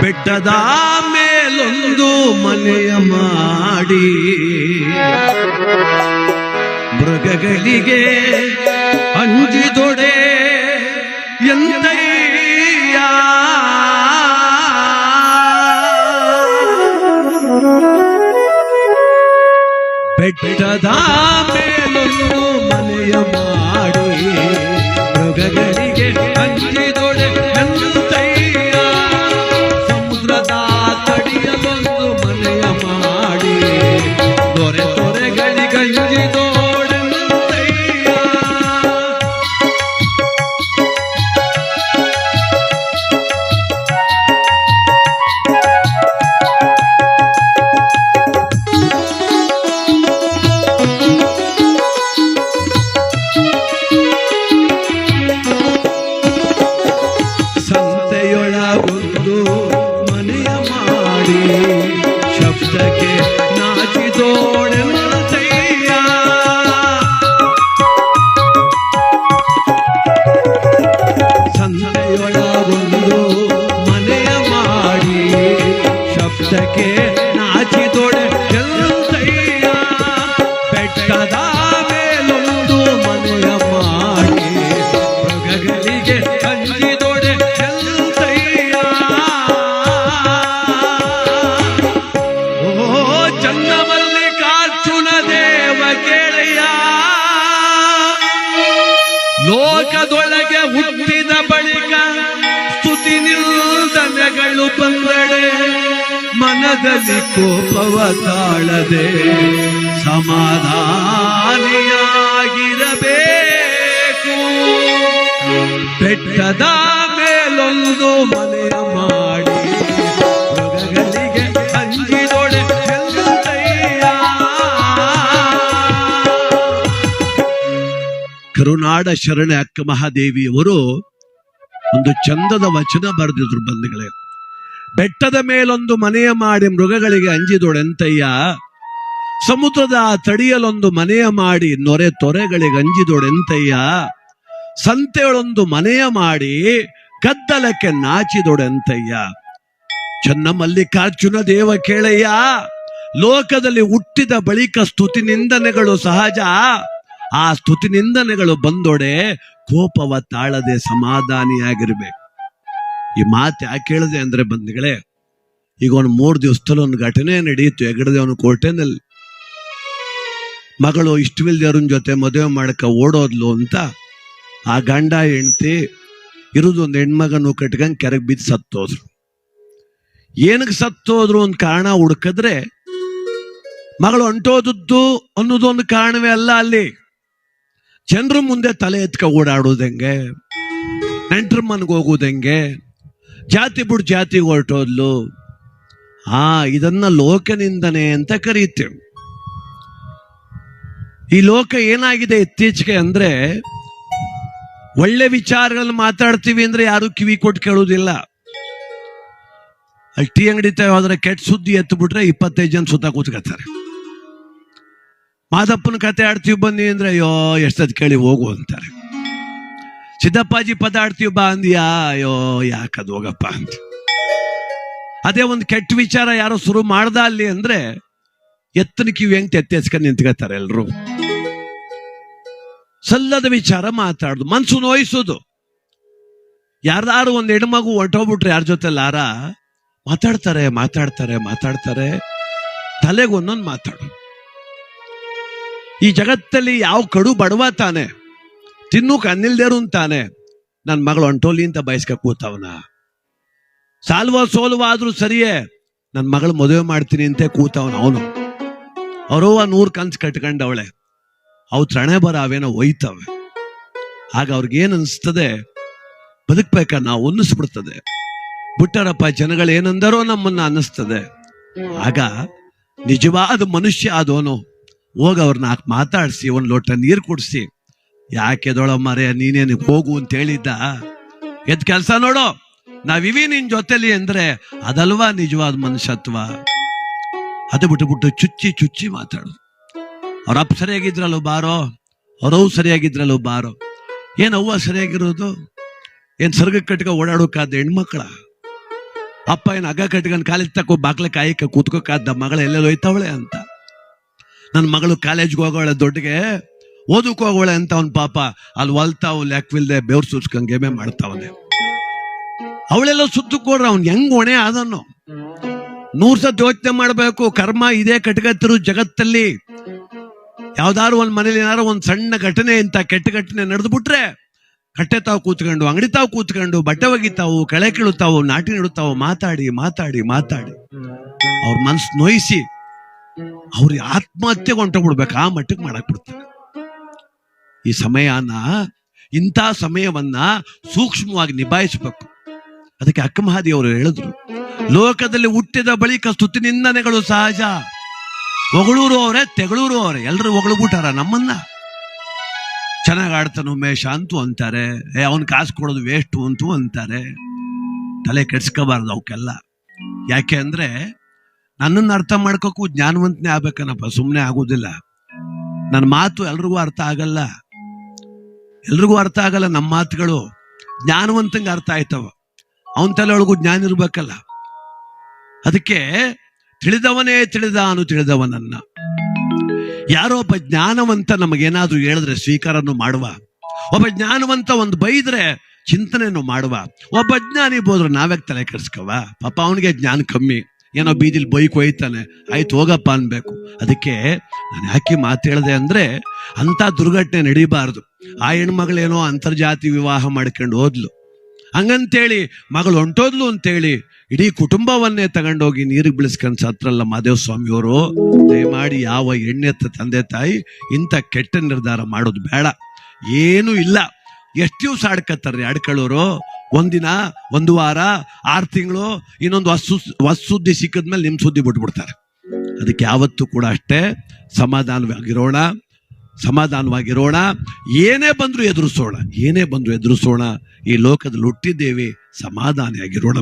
ಬೆಟ್ಟದ ಮೇಲೊಂದು ಮನೆಯ ಮಾಡಿ. ಮೃಗಗಳಿಗೆ ಅಂಜಿದೊಡೆ ಎಂದಯ್ಯ ಬೆಟ್ಟದ ಮೇಲೊಂದು ಮನೆಯ ಮಾಡಿ. ಮೃಗಗಳಿಗೆ ಲೋಕದೊಳಗೆ ಹುಟ್ಟಿದ ಬಳಿಕ ಸ್ತುತಿ ನಿಲ್ದನೆಗಳು ಬಂದಡೆ. ಮನದಲ್ಲಿ ಕೋಪವ ತಾಳದೆ ಸಮಾಧಾನಿಯಾಗಿರಬೇಕು. ಬೆಟ್ಟದ ಮೇಲೊಂದು ಮನೆಯ ಮಾಡಿ ಕರುನಾಡ ಶರಣೆ ಅಕ್ಕ ಮಹಾದೇವಿಯವರು ಒಂದು ಚಂದದ ವಚನ ಬರೆದಿದ್ರು ಬಂಧುಗಳೇ. ಬೆಟ್ಟದ ಮೇಲೊಂದು ಮನೆಯ ಮಾಡಿ ಮೃಗಗಳಿಗೆ ಅಂಜಿದೊಡೆಂತಯ್ಯ ಸಮುದ್ರದ ತಡಿಯಲೊಂದು ಮನೆಯ ಮಾಡಿ ನೊರೆ ತೊರೆಗಳಿಗೆ ಅಂಜಿದೊಡೆಂತಯ್ಯ ಸಂತೆಯೊಳೊಂದು ಮನೆಯ ಮಾಡಿ ಕದ್ದಲಕ್ಕೆ ನಾಚಿದೊಡೆಂತಯ್ಯ ಚನ್ನ ಮಲ್ಲಿಕಾರ್ಜುನ ದೇವ ಕೇಳಯ್ಯ, ಲೋಕದಲ್ಲಿ ಹುಟ್ಟಿದ ಬಳಿಕ ಸ್ತುತಿ ನಿಂದನೆಗಳು ಸಹಜ. ಆ ಸ್ತುತಿ ನಿಂದನೆಗಳು ಬಂದೊಡೆ ಕೋಪವ ತಾಳದೆ ಸಮಾಧಾನಿಯಾಗಿರ್ಬೇಕು. ಈ ಮಾತು ಯಾಕೆ ಹೇಳಿದೆ ಅಂದ್ರೆ ಬಂಧುಗಳೇ, ಈಗ ಒಂದು ಮೂರು ದಿವಸದಲ್ಲಿ ಒಂದು ಘಟನೆ ನಡೆಯಿತು ಹೆಗಡದೇವನ ಕೋಟೆನಲ್ಲಿ ಮಗಳು ಇಷ್ಟವಿಲ್ದೇವ್ರನ್ ಜೊತೆ ಮದುವೆ ಮಾಡಕ ಓಡೋದ್ಲು ಅಂತ ಆ ಗಂಡ ಹೆಂಡತಿ ಇರೋದು ಒಂದು ಹೆಣ್ಮಗನು ಕಟ್ಕಂಗ್ ಕೆರೆಗೆ ಬಿದ್ದು ಸತ್ತೋದ್ರು. ಏನಕ್ಕೆ ಸತ್ತೋದ್ರು ಒಂದು ಕಾರಣ ಹುಡುಕಿದ್ರೆ, ಮಗಳು ಹೊಂಟೋದದ್ದು ಅನ್ನೋದೊಂದು ಕಾರಣವೇ ಅಲ್ಲ ಅಲ್ಲಿ. ಜನರ ಮುಂದೆ ತಲೆ ಎತ್ಕ ಓಡಾಡೋದು ಹೆಂಗೆ? ನೆಂಟ್ರ ಮನ್ಗೆ ಹೋಗೋದು ಹೆಂಗೆ? ಜಾತಿ ಬಿಡು ಜಾತಿ ಹೊರಟೋದ್ಲು. ಆ ಇದನ್ನ ಲೋಕನಿಂದನೆ ಅಂತ ಕರೀತೇವೆ. ಈ ಲೋಕ ಏನಾಗಿದೆ ಇತ್ತೀಚೆಗೆ ಅಂದ್ರೆ ಒಳ್ಳೆ ವಿಚಾರಗಳನ್ನ ಮಾತಾಡ್ತೀವಿ ಅಂದ್ರೆ ಯಾರು ಕಿವಿ ಕೊಟ್ಟು ಕೇಳೋದಿಲ್ಲ. ಅಲ್ಲಿ ಟೀ ಅಂಗಡಿ ಹೋದ್ರೆ ಕೆಟ್ಟ ಸುದ್ದಿ ಎತ್ತು ಬಿಟ್ರೆ ಇಪ್ಪತ್ತೈದು ಜನ ಸುತ್ತ ಕೂತ್ಕೊತಾರೆ ಮಾದಪ್ಪನ ಕತೆ ಆಡ್ತೀವಿ ಬನ್ನಿ ಅಂದ್ರೆ, ಅಯ್ಯೋ ಎಷ್ಟದ್ ಕೇಳಿ ಹೋಗು ಅಂತಾರೆ. ಸಿದ್ದಪ್ಪಾಜಿ ಪದ ಆಡ್ತೀವಿ ಬಾ ಅಂದ್ಯಾ, ಅಯ್ಯೋ ಯಾಕದ್ ಹೋಗಪ್ಪ ಅಂತ. ಅದೇ ಒಂದು ಕೆಟ್ಟ ವಿಚಾರ ಯಾರು ಶುರು ಮಾಡ್ದ ಅಲ್ಲಿ ಅಂದ್ರೆ, ಎತ್ತನ ಕಿವಿ ಹೆಂಗ್ ಎತ್ತೆಸ್ಕೊಂಡು ನಿಂತ್ಕೋತಾರೆ ಎಲ್ರು. ಸಲ್ಲದ ವಿಚಾರ ಮಾತಾಡುದು, ಮನ್ಸು ನೋಯಿಸೋದು. ಯಾರ್ದಾರು ಒಂದು ಹೆಣ್ಮಗು ಹೊರಟೋಗ್ಬಿಟ್ರೆ ಯಾರ ಜೊತೆ ಲಾರ? ಮಾತಾಡ್ತಾರೆ ಮಾತಾಡ್ತಾರೆ ಮಾತಾಡ್ತಾರೆ. ತಲೆಗೆ ಒಂದೊಂದು ಮಾತಾಡು. ಈ ಜಗತ್ತಲ್ಲಿ ಯಾವ ಕಡು ಬಡವ ತಾನೆ ತಿನ್ನು ಅನ್ನಿಲ್ದೇರು ಅಂತಾನೆ ನನ್ನ ಮಗಳು ಅಂಟೋಲಿ ಅಂತ ಬಯಸ್ಕ ಕೂತವನ. ಸಾಲ್ವ ಸೋಲ್ವ ಆದ್ರೂ ಸರಿಯೇ ನನ್ನ ಮಗಳು ಮದುವೆ ಮಾಡ್ತೀನಿ ಅಂತ ಕೂತವನ ಅವನು. ಅವರವ್ವ ನೂರು ಕನ್ಸ್ ಕಟ್ಕೊಂಡವಳೆ. ಅವು ತ್ರಣೆ ಬರ ಅವೇನೋ ಒಯ್ತವೆ. ಆಗ ಅವ್ರಿಗೇನ್ ಅನ್ಸ್ತದೆ, ಬದುಕ್ಬೇಕ ನಾವು ಅನ್ನಿಸ್ಬಿಡ್ತದೆ. ಬಿಟ್ಟರಪ್ಪ ಜನಗಳು ಏನಂದರೋ ನಮ್ಮನ್ನ ಅನ್ನಿಸ್ತದೆ. ಆಗ ನಿಜವಾದ ಮನುಷ್ಯ ಆದವನು ಹೋಗ ಅವ್ರನ್ನ ಹಾಕಿ ಮಾತಾಡಿಸಿ, ಒಂದು ಲೋಟ ನೀರು ಕುಡಿಸಿ. ಯಾಕೆ ದೊಳ ಮರೆಯ ನೀನೇನು ಹೋಗು ಅಂತ ಹೇಳಿದ್ದ? ಎದ್ ಕೆಲಸ ನೋಡು. ನಾವಿವಿ ನಿನ್ ಜೊತೆಲಿ ಅಂದ್ರೆ ಅದಲ್ವಾ ನಿಜವಾದ ಮನುಷ್ಯತ್ವ? ಅದು ಬಿಟ್ಟು ಚುಚ್ಚಿ ಚುಚ್ಚಿ ಮಾತಾಡು. ಅವ್ರ ಅಪ್ಪ ಸರಿಯಾಗಿದ್ರಲ್ಲೋ ಬಾರೋ? ಅವ್ರವ್ ಸರಿಯಾಗಿದ್ರಲ್ಲ ಬಾರೋ? ಏನ್ ಅವ್ವ ಸರಿಯಾಗಿರೋದು? ಏನ್ ಸರ್ಗ ಕಟ್ಕ ಓಡಾಡೋಕಾದ ಹೆಣ್ಮಕ್ಳ? ಅಪ್ಪ ಏನು ಹಗ್ಗ ಕಟ್ಕೊಂಡು ಕಾಲಿಗೆ ತಕೋ ಬಾಕ್ಲೆ ಕಾಯಕ ಕೂತ್ಕೋಕಾದ ಮಗಳ ಎಲ್ಲೆಲ್ಲ ಹೋಯ್ತವಳೆ ಅಂತ? ನನ್ನ ಮಗಳು ಕಾಲೇಜ್ಗೆ ಹೋಗೋಳೆ ದೊಡ್ಡಗೆ, ಓದಕ್ಕೆ ಹೋಗೋಳೆ ಅಂತ ಅವ್ನ ಪಾಪ. ಅಲ್ಲಿ ಹೊಲ್ತಾವ್ ಲೆಕ್ಕವಿಲ್ದೆ ಬೆವ್ರು ಸುಚ್ಕೊಂಡ್ ಗೇಮೆ ಮಾಡ್ತಾವನೆ ಅವಳೆಲ್ಲ ಸುತ್ತು ಕೊಡ್ರ ಅವ್ನ್ ಹೆಂಗ್ ಹೊಣೆ ಅದನ್ನು ನೂರ್ ಸತ್ ಯೋಚನೆ ಮಾಡ್ಬೇಕು, ಕರ್ಮ ಇದೇ ಕಟ್ಗತ್ತಿರು ಜಗತ್ತಲ್ಲಿ. ಯಾವ್ದಾದ್ರು ಒಂದ್ ಮನೇಲಿ ಏನಾರು ಒಂದ್ ಸಣ್ಣ ಘಟನೆ ಇಂತ ಕೆಟ್ಟ ಘಟನೆ ನಡೆದು ಬಿಟ್ರೆ ಕಟ್ಟೆ ತಾವು ಕೂತ್ಕೊಂಡು, ಅಂಗಡಿ ತಾವು ಕೂತ್ಕೊಂಡು, ಬಟ್ಟೆ ಒಗಿತಾವು, ಕಳೆ ಕೀಳುತ್ತಾವು, ನಾಟಿ ನೆಡುತ್ತಾವು, ಮಾತಾಡಿ ಮಾತಾಡಿ ಮಾತಾಡಿ. ಅವ್ರ ಮನ್ಸು ನೋಯಿಸಿ. ಅವ್ರಿಗೆ ಆತ್ಮಹತ್ಯೆಗೆ ಹೊಂಟೋಗ್ಬಿಡ್ಬೇಕು ಆ ಮಟ್ಟಕ್ಕೆ ಮಾಡಕ್ ಬಿಡ್ತಾರೆ ಈ ಸಮಯನ, ಇಂಥ ಸಮಯವನ್ನ ಸೂಕ್ಷ್ಮವಾಗಿ ನಿಭಾಯಿಸಬೇಕು. ಅದಕ್ಕೆ ಅಕ್ಕಮಹಾದಿ ಅವರು ಹೇಳಿದ್ರು, ಲೋಕದಲ್ಲಿ ಹುಟ್ಟಿದ ಬಳಿಕ ಸ್ತುತಿ ನಿಂದನೆಗಳು ಸಹಜ. ಹೊಗಳೂರು ಅವರೇ, ತೆಗಳೂರು ಅವರೇ ಎಲ್ಲರೂ ಹೊಗಳ್ಬಿಟ್ಟಾರ ನಮ್ಮನ್ನ? ಚೆನ್ನಾಗಿ ಆಡ್ತಾನೆ ಉಮೇಶ ಅಂತೂ ಅಂತಾರೆ. ಏ, ಅವನ್ ಕಾಸು ಕೊಡೋದು ವೇಸ್ಟು ಅಂತೂ ಅಂತಾರೆ. ತಲೆ ಕೆಡ್ಸ್ಕೋಬಾರ್ದು ಅವಕ್ಕೆಲ್ಲ. ಯಾಕೆ ಅಂದ್ರೆ ನನ್ನನ್ನು ಅರ್ಥ ಮಾಡ್ಕೋಕು ಜ್ಞಾನವಂತನೇ ಆಗ್ಬೇಕನಪ್ಪ ಸುಮ್ಮನೆ ಆಗೋದಿಲ್ಲ. ನನ್ನ ಮಾತು ಎಲ್ರಿಗೂ ಅರ್ಥ ಆಗಲ್ಲ. ಎಲ್ರಿಗೂ ಅರ್ಥ ಆಗಲ್ಲ ನಮ್ಮ ಮಾತುಗಳು. ಜ್ಞಾನವಂತಂಗೆ ಅರ್ಥ ಆಯ್ತವ. ಅವನ ತಲೆ ಒಳಗೂ ಜ್ಞಾನ ಇರ್ಬೇಕಲ್ಲ. ಅದಕ್ಕೆ ತಿಳಿದವನೇ ತಿಳಿದಾನು ತಿಳಿದವನನ್ನ ಯಾರೋ ಒಬ್ಬ ಜ್ಞಾನವಂತ ನಮಗೇನಾದ್ರೂ ಹೇಳಿದ್ರೆ ಸ್ವೀಕಾರನು ಮಾಡುವ. ಒಬ್ಬ ಜ್ಞಾನವಂತ ಒಂದು ಬೈದ್ರೆ ಚಿಂತನೆಯನ್ನು ಮಾಡುವ. ಒಬ್ಬ ಜ್ಞಾನಿ ಬೋದ್ರೆ ನಾವ್ಯಾಕೆ ತಲೆ ಕೆಡಿಸ್ಕವ? ಪಾಪ ಅವನಿಗೆ ಜ್ಞಾನ ಕಮ್ಮಿ. ಏನೋ ಬೀದಿಲಿ ಬೈಕ್ ಒಯ್ತಾನೆ ಆಯ್ತು, ಹೋಗಪ್ಪ ಅನ್ಬೇಕು. ಅದಕ್ಕೆ ನಾನು ಯಾಕೆ ಮಾತು ಅಂದ್ರೆ ಅಂತ ದುರ್ಘಟನೆ ನಡೀಬಾರ್ದು. ಆ ಹೆಣ್ಮಗಳೇನೋ ಅಂತರ್ಜಾತಿ ವಿವಾಹ ಮಾಡ್ಕೊಂಡು ಹೋದ್ಲು. ಹಂಗಂತೇಳಿ ಮಗಳು ಹೊಂಟೋದ್ಲು ಅಂತೇಳಿ ಇಡೀ ಕುಟುಂಬವನ್ನೇ ತಗೊಂಡೋಗಿ ನೀರಿಗೆ ಬೀಳಿಸ್ಕೊಂಡ್ ಸತ್ರಲ್ಲ ಮಾದೇವ ಸ್ವಾಮಿಯವರು, ದಯಮಾಡಿ ಯಾವ ಹೆಣ್ಣೆತ್ತ ತಂದೆ ತಾಯಿ ಇಂಥ ಕೆಟ್ಟ ನಿರ್ಧಾರ ಮಾಡೋದು ಬೇಡ. ಏನೂ ಇಲ್ಲ. ಎಷ್ಟು ದಿವಸ ಆಡ್ಕತ್ತಾರ್ರಿ ಆಡ್ಕೊಳ್ಳೋರು? ಒಂದಿನ, ಒಂದು ವಾರ, ಆರು ತಿಂಗಳು, ಇನ್ನೊಂದು ಹೊಸ ಹೊಸ ಸುದ್ದಿ ಸಿಕ್ಕಿದ್ಮೇಲೆ ನಿಮ್ಮ ಸುದ್ದಿ ಬಿಟ್ಬಿಡ್ತಾರೆ. ಅದಕ್ಕೆ ಯಾವತ್ತೂ ಕೂಡ ಅಷ್ಟೇ ಸಮಾಧಾನವಾಗಿರೋಣ ಸಮಾಧಾನವಾಗಿರೋಣ, ಏನೇ ಬಂದರೂ ಎದುರಿಸೋಣ, ಏನೇ ಬಂದರೂ ಎದುರಿಸೋಣ, ಈ ಲೋಕದಲ್ಲಿ ಹುಟ್ಟಿದ್ದೇವೆ, ಸಮಾಧಾನಿಯಾಗಿರೋಣ.